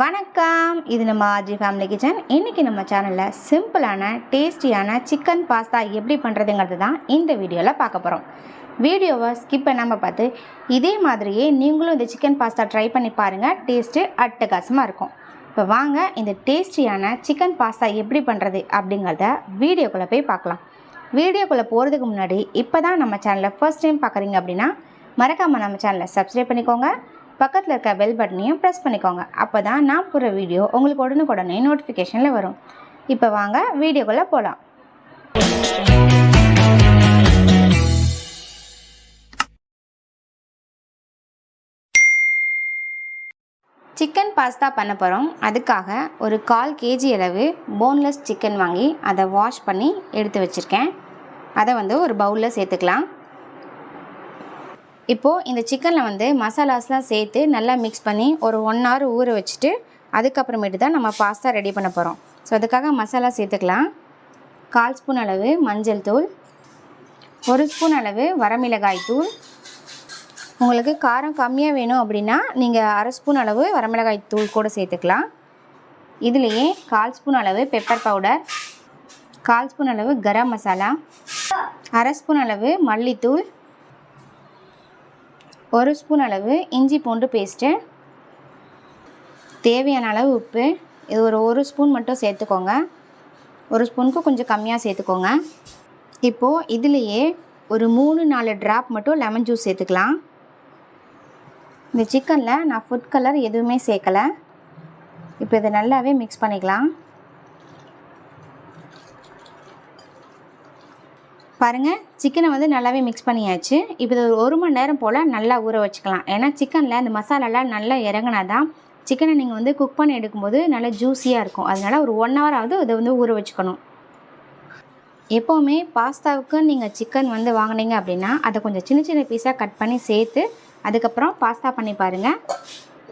வணக்கம். இது நம்ம ஆஜி ஃபேமிலி கிச்சன் இன்றைக்கி நம்ம சேனலில் சிம்பிளான டேஸ்டியான சிக்கன் பாஸ்தா எப்படி பண்ணுறதுங்கிறது தான் இந்த வீடியோவில் பார்க்க போகிறோம் வீடியோவை ஸ்கிப் பண்ணாமல் பார்த்து இதே மாதிரியே நீங்களும் இந்த சிக்கன் பாஸ்தா ட்ரை பண்ணி பாருங்கள் டேஸ்ட்டு அட்டகாசமாக இருக்கும். இப்போ வாங்க இந்த டேஸ்டியான சிக்கன் பாஸ்தா எப்படி பண்ணுறது அப்படிங்கிறத வீடியோக்குள்ளே போய் பார்க்கலாம். வீடியோக்குள்ளே போகிறதுக்கு முன்னாடி இப்போ தான் நம்ம சேனலை ஃபர்ஸ்ட் டைம் பார்க்குறீங்க அப்படின்னா மறக்காமல் நம்ம சேனலை சப்ஸ்கிரைப் பண்ணிக்கோங்க. பக்கத்தில் இருக்க பெல் பட்டனையும் ப்ரெஸ் பண்ணிக்கோங்க. அப்போ தான் நான் போகிற வீடியோ உங்களுக்கு உடனுக்குடனே நோட்டிஃபிகேஷனில் வரும். இப்போ வாங்க வீடியோக்குள்ளே போகலாம் சிக்கன் பாஸ்தா பண்ண போகிறோம் அதுக்காக ஒரு கால் கேஜி அளவு போன்லெஸ் சிக்கன் வாங்கி அதை வாஷ் பண்ணி எடுத்து வச்சுருக்கேன். அதை வந்து ஒரு பவுலில் சேர்த்துக்கலாம். இப்போது இந்த சிக்கனில் வந்து மசாலாஸ்லாம் சேர்த்து நல்லா மிக்ஸ் பண்ணி ஒரு ஒன் ஹவர் ஊற வச்சுட்டு அதுக்கப்புறமேட்டு தான் நம்ம பாஸ்தா ரெடி பண்ண போகிறோம் ஸோ அதுக்காக மசாலா சேர்த்துக்கலாம். கால் ஸ்பூன் அளவு மஞ்சள் தூள் ஒரு ஸ்பூன் அளவு வரமிளகாய் தூள். உங்களுக்கு காரம் கம்மியாக வேணும் அப்படின்னா நீங்கள் அரை ஸ்பூன் அளவு வரமிளகாய் தூள் கூட சேர்த்துக்கலாம். இதுலேயே கால் ஸ்பூன் அளவு பெப்பர் பவுடர் கால் ஸ்பூன் அளவு கரம் மசாலா அரை ஸ்பூன் அளவு மல்லித்தூள் ஒரு ஸ்பூன் அளவு இஞ்சி பூண்டு பேஸ்ட்டு தேவையான அளவு உப்பு. இது ஒரு ஒரு ஸ்பூன் மட்டும் சேர்த்துக்கோங்க. ஒரு ஸ்பூனுக்கு கொஞ்சம் கம்மியாக சேர்த்துக்கோங்க. இப்போது இதுலேயே ஒரு மூணு நாலு ட்ராப் மட்டும் லெமன் ஜூஸ் சேர்த்துக்கலாம். இந்த சிக்கனில் நான் ஃபுட் கலர் எதுவுமே சேர்க்கலை. இப்போ இதை நல்லாவே மிக்ஸ் பண்ணிக்கலாம். பாருங்கள் சிக்கனை வந்து நல்லாவே மிக்ஸ் பண்ணியாச்சு. இப்போ இது ஒரு ஒரு மணி நேரம் போல் நல்லா ஊற வச்சுக்கலாம். ஏன்னா சிக்கனில் அந்த மசாலாலாம் நல்லா இறங்கினா தான் சிக்கனை நீங்கள் வந்து குக் பண்ணி எடுக்கும்போது நல்லா ஜூஸியாக இருக்கும். அதனால ஒரு ஒன் ஹவர் ஆகுது இதை வந்து ஊற வச்சுக்கணும். எப்போவுமே பாஸ்தாவுக்கு நீங்கள் சிக்கன் வந்து வாங்கினீங்க அப்படின்னா அதை கொஞ்சம் சின்ன சின்ன பீஸாக கட் பண்ணி சேர்த்து அதுக்கப்புறம் பாஸ்தா பண்ணி பாருங்கள்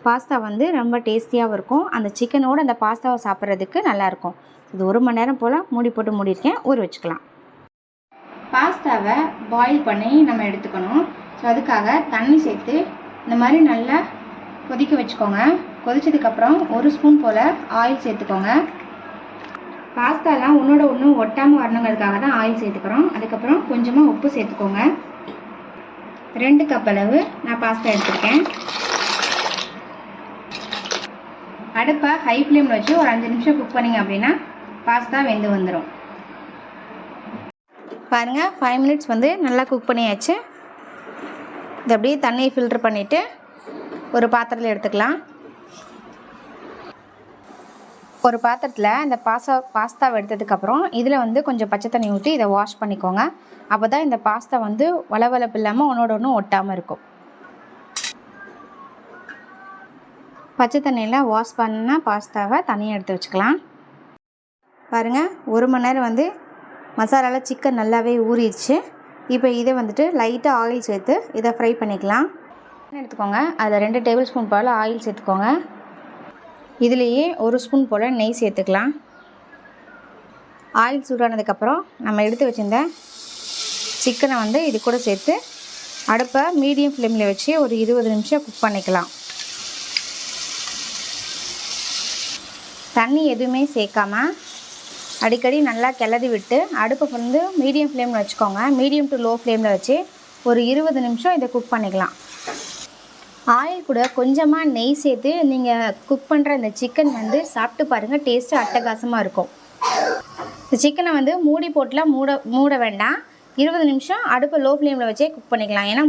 பாஸ்தா வந்து ரொம்ப டேஸ்டியாகவும் இருக்கும். அந்த சிக்கனோடு அந்த பாஸ்தாவை சாப்பிட்றதுக்கு நல்லாயிருக்கும் இது ஒரு மணி நேரம் போல் மூடி போட்டு மூடியிருக்கேன். ஊற வச்சுக்கலாம். பாஸ்தாவை பாயில் பண்ணி நம்ம எடுத்துக்கணும். ஸோ அதுக்காக தண்ணி சேர்த்து இந்த மாதிரி நல்லா கொதிக்க வச்சுக்கோங்க. கொதிச்சதுக்கப்புறம் ஒரு ஸ்பூன் போல் ஆயில் சேர்த்துக்கோங்க. பாஸ்தாலாம் ஒன்றோட ஒன்று ஒட்டாமல் வரணுங்கிறதுக்காக தான் ஆயில் சேர்த்துக்கிறோம். அதுக்கப்புறம் கொஞ்சமாக உப்பு சேர்த்துக்கோங்க. ரெண்டு கப் அளவு நான் பாஸ்தா எடுத்துருக்கேன். அடுப்பை ஹை ஃப்ளேமில் வச்சு ஒரு அஞ்சு நிமிஷம் குக் பண்ணிங்க அப்படின்னா பாஸ்தா வெந்து வந்துடும் பாருங்கள் ஃபைவ் மினிட்ஸ் வந்து நல்லா குக் பண்ணியாச்சு. இது அப்படியே தண்ணியை ஃபில்ட்ரு பண்ணிவிட்டு ஒரு பாத்திரத்தில் எடுத்துக்கலாம். ஒரு பாத்திரத்தில் இந்த பாஸ்தா பாஸ்தாவை எடுத்ததுக்கப்புறம் இதில் வந்து கொஞ்சம் பச்சை தண்ணி ஊற்றி இதை வாஷ் பண்ணிக்கோங்க. அப்போ தான் இந்த பாஸ்தா வந்து வளவளப்பு இல்லாமல் ஒன்றோட ஒன்று ஒட்டாமல் இருக்கும். பச்சை தண்ணியில் வாஷ் பண்ண பாஸ்தாவை தனியாக எடுத்து வச்சுக்கலாம். பாருங்கள் ஒரு மணி நேரம் வந்து மசாலாவில் சிக்கன் நல்லாவே ஊறிடுச்சு. இப்போ இதை வந்துட்டு லைட்டாக ஆயில் சேர்த்து இதை ஃப்ரை பண்ணிக்கலாம். எடுத்துக்கோங்க. அதில் ரெண்டு டேபிள் ஸ்பூன் போல் ஆயில் சேர்த்துக்கோங்க. இதுலேயே ஒரு ஸ்பூன் போல் நெய் சேர்த்துக்கலாம். ஆயில் சூடானதுக்கப்புறம் நம்ம எடுத்து வச்சுருந்த சிக்கனை வந்து இது கூட சேர்த்து அடுப்பை மீடியம் ஃப்ளேமில் வச்சு ஒரு இருபது நிமிஷம் குக் பண்ணிக்கலாம். தண்ணி எதுவுமே சேர்க்காமல் அடிக்கடி நல்லா கிளறி விட்டு அடுப்பை வந்து மீடியம் ஃப்ளேமில் வச்சுக்கோங்க. மீடியம் டு லோ ஃப்ளேமில் வச்சு ஒரு இருபது நிமிஷம் இதை குக் பண்ணிக்கலாம். ஆயில் கூட கொஞ்சமாக நெய் சேர்த்து நீங்கள் குக் பண்ணுற இந்த சிக்கன் வந்து சாப்பிட்டு பாருங்கள் டேஸ்ட்டு அட்டகாசமாக இருக்கும். இந்த சிக்கனை வந்து மூடி போட்டுலாம் மூட மூட வேண்டாம். இருபது நிமிஷம் அடுப்பை லோ ஃப்ளேமில் வச்சே குக் பண்ணிக்கலாம். ஏன்னா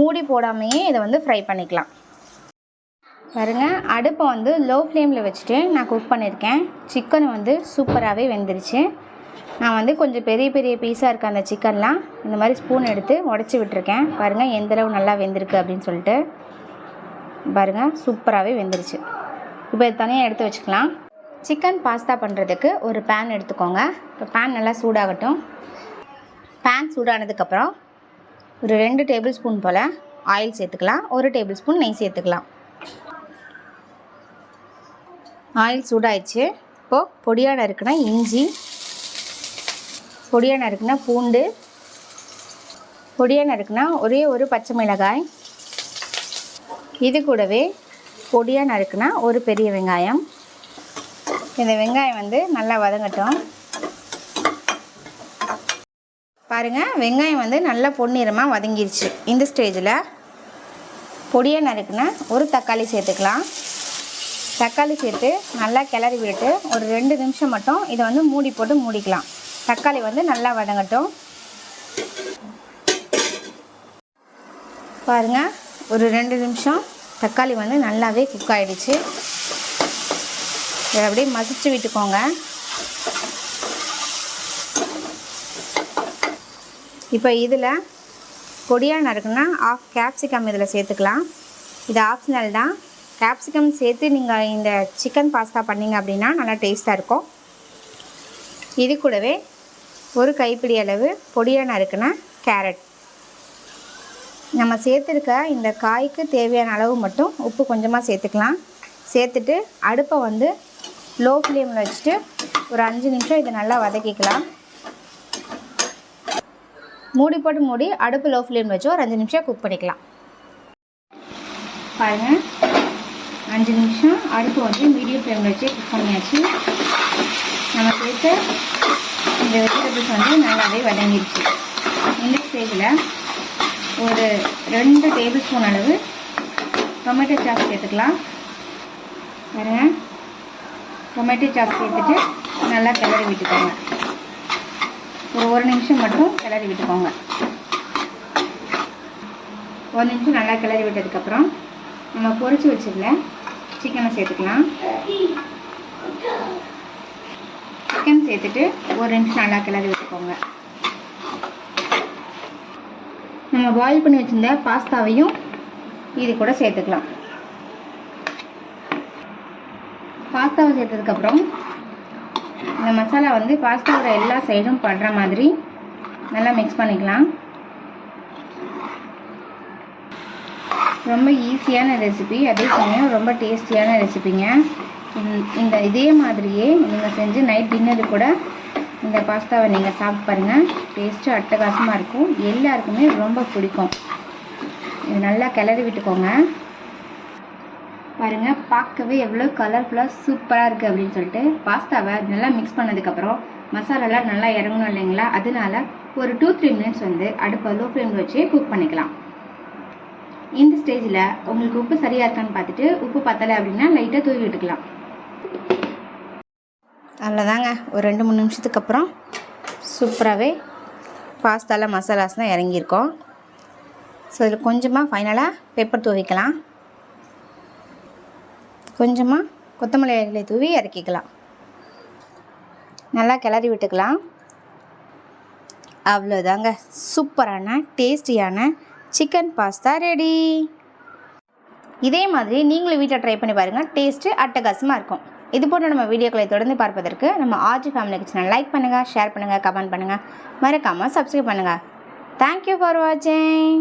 மூடி போடாமையே இதை வந்து ஃப்ரை பண்ணிக்கலாம். பாருங்க அடுப்பை வந்து லோ ஃப்ளேமில் வச்சுட்டு நான் குக் பண்ணியிருக்கேன் சிக்கன் வந்து சூப்பராகவே வெந்துருச்சு. நான் வந்து கொஞ்சம் பெரிய பெரிய பீஸாக இருக்க அந்த சிக்கன்லாம் இந்த மாதிரி ஸ்பூன் எடுத்து உடச்சி விட்டுருக்கேன். பாருங்கள் எந்தளவு நல்லா வெந்திருக்கு அப்படின்னு சொல்லிட்டு. பாருங்கள் சூப்பராகவே வெந்துருச்சு. இப்போ இது தனியாக எடுத்து வச்சுக்கலாம். சிக்கன் பாஸ்தா பண்ணுறதுக்கு ஒரு பேன் எடுத்துக்கோங்க. இப்போ பேன் நல்லா சூடாகட்டும். பேன் சூடானதுக்கப்புறம் ஒரு ரெண்டு டேபிள் ஸ்பூன் போல் ஆயில் சேர்த்துக்கலாம். ஒரு டேபிள் ஸ்பூன் நெய் சேர்த்துக்கலாம். ஆயில் சூடாயிடுச்சு. இப்போது பொடியாக நறுக்குனா இஞ்சி பொடியாக நறுக்குனா பூண்டு பொடியாக நறுக்குனா ஒரே ஒரு பச்சை மிளகாய். இது கூடவே பொடியாக நறுக்குனா ஒரு பெரிய வெங்காயம். இந்த வெங்காயம் வந்து நல்லா வதங்கட்டும். பாருங்கள் வெங்காயம் வந்து நல்லா பொன்னிறமாக வதங்கிருச்சு. இந்த ஸ்டேஜில் பொடியாக நறுக்குனா ஒரு தக்காளி சேர்த்துக்கலாம். தக்காளி சேர்த்து நல்லா கிளறி விட்டு ஒரு ரெண்டு நிமிஷம் மட்டும் இதை வந்து மூடி போட்டு மூடிக்கலாம். தக்காளி வந்து நல்லா வதங்கட்டும். பாருங்கள் ஒரு ரெண்டு நிமிஷம் தக்காளி வந்து நல்லாவே குக் ஆகிடுச்சு இதை அப்படியே மசிச்சு விட்டுக்கோங்க. இப்போ இதில் பொடியாக நறுக்குன்னா ஆஃப் கேப்சிகம் இதில் சேர்த்துக்கலாம். இது ஆப்ஷனல் தான். கேப்சிகம் சேர்த்து நீங்கள் இந்த சிக்கன் பாஸ்தா பண்ணிங்க அப்படின்னா நல்லா டேஸ்ட்டாக இருக்கும். இது கூடவே ஒரு கைப்பிடி அளவு பொடியாக நறுக்குன கேரட் நம்ம சேர்த்துருக்க இந்த காய்க்கு தேவையான அளவு மட்டும் உப்பு கொஞ்சமாக சேர்த்துக்கலாம். சேர்த்துட்டு அடுப்பை வந்து லோ ஃப்ளேமில் வச்சுட்டு ஒரு அஞ்சு நிமிஷம் இதை நல்லா வதக்கிக்கலாம். மூடி போட்டு மூடி அடுப்பு லோ ஃப்ளேம் வச்சு ஒரு அஞ்சு நிமிஷம் குக் பண்ணிக்கலாம். பாருங்கள் அஞ்சு நிமிஷம். அடுப்பு வந்து மீடியம் ஃப்ளேமில் வச்சு குக் பண்ணியாச்சு. நம்ம சேர்த்த இந்த வெஜிடபிள்ஸ் வந்து நல்லாவே வதங்கிடுச்சு. இந்த ஸ்டேஜில் ஒரு ரெண்டு டேபிள் ஸ்பூன் அளவு டொமேட்டோ சாஸ் சேர்த்துக்கலாம். பாருங்க. டொமேட்டோ சாஸ் சேர்த்துட்டு நல்லா கிளறி விட்டுக்கோங்க. ஒரு ஒரு நிமிஷம் மட்டும் கிளறி விட்டுக்கோங்க. ஒரு நிமிஷம் நல்லா கிளறி விட்டதுக்கப்புறம் நம்ம பொறிச்சு வச்சிருந்த சிக்கனை சேர்த்துக்கலாம். சிக்கன் சேர்த்துட்டு ஒரு நிமிஷம் நல்லா கிளறி விட்டுக்கோங்க. நம்ம பாயில் பண்ணி வச்சிருந்த பாஸ்தாவையும் இது கூட சேர்த்துக்கலாம். பாஸ்தாவை சேர்த்ததுக்கப்புறம் இந்த மசாலா வந்து பாஸ்தாவோட எல்லா சைடும் படுற மாதிரி நல்லா மிக்ஸ் பண்ணிக்கலாம். ரொம்ப ஈஸியான ரெசிபி அதே சமயம் ரொம்ப டேஸ்டியான ரெசிபிங்க இந்த- இதே மாதிரியே நீங்கள் செஞ்சு நைட் டின்னரு கூட இந்த பாஸ்தாவை நீங்கள் சாப்பிட்டு பாருங்கள் டேஸ்ட்டு அட்டகாசமாக இருக்கும். எல்லாருக்குமே ரொம்ப பிடிக்கும். இது நல்லா கிளறி விட்டுக்கோங்க. பாருங்கள் பார்க்கவே எவ்வளோ கலர்ஃபுல்லாக சூப்பராக இருக்குது அப்படின்னு சொல்லிட்டு பாஸ்தாவை நல்லா மிக்ஸ் பண்ணதுக்கப்புறம் மசாலாலாம் நல்லா இறங்கணும் இல்லைங்களா? அதனால ஒரு டூ த்ரீ மினிட்ஸ் வந்து அடுப்பை லோ ஃப்ளேமில் வச்சு குக் பண்ணிக்கலாம். இந்த ஸ்டேஜில் உங்களுக்கு உப்பு சரியாக இருக்கான்னு பார்த்துட்டு உப்பு பத்தலை அப்படின்னா லைட்டாக தூவி விட்டுக்கலாம். அவ்வளோதாங்க ஒரு ரெண்டு மூணு நிமிஷத்துக்கு அப்புறம் சூப்பராகவே பாஸ்தாவில் மசாலாஸ்லாம் இறங்கியிருக்கோம். ஸோ இதில் கொஞ்சமாக ஃபைனலாக பெப்பர் தூவிக்கலாம். கொஞ்சமாக கொத்தமல்லி இலையை தூவி இறக்கிக்கலாம். நல்லா கிளறி விட்டுக்கலாம். அவ்வளோதாங்க சூப்பரான டேஸ்டியான சிக்கன் பாஸ்தா ரெடி. இதே மாதிரி நீங்களும் வீட்டில் ட்ரை பண்ணி பாருங்கள் டேஸ்ட்டு அட்டகாசமாக இருக்கும். இது போன்ற நம்ம வீடியோக்களை தொடர்ந்து பார்ப்பதற்கு நம்ம ஆர்ஜி ஃபேமிலி கிச்சனை லைக் பண்ணுங்கள் ஷேர் பண்ணுங்கள் கமெண்ட் பண்ணுங்கள் மறக்காமல் சப்ஸ்கிரைப் பண்ணுங்கள் தேங்க்யூ ஃபார் வாட்சிங்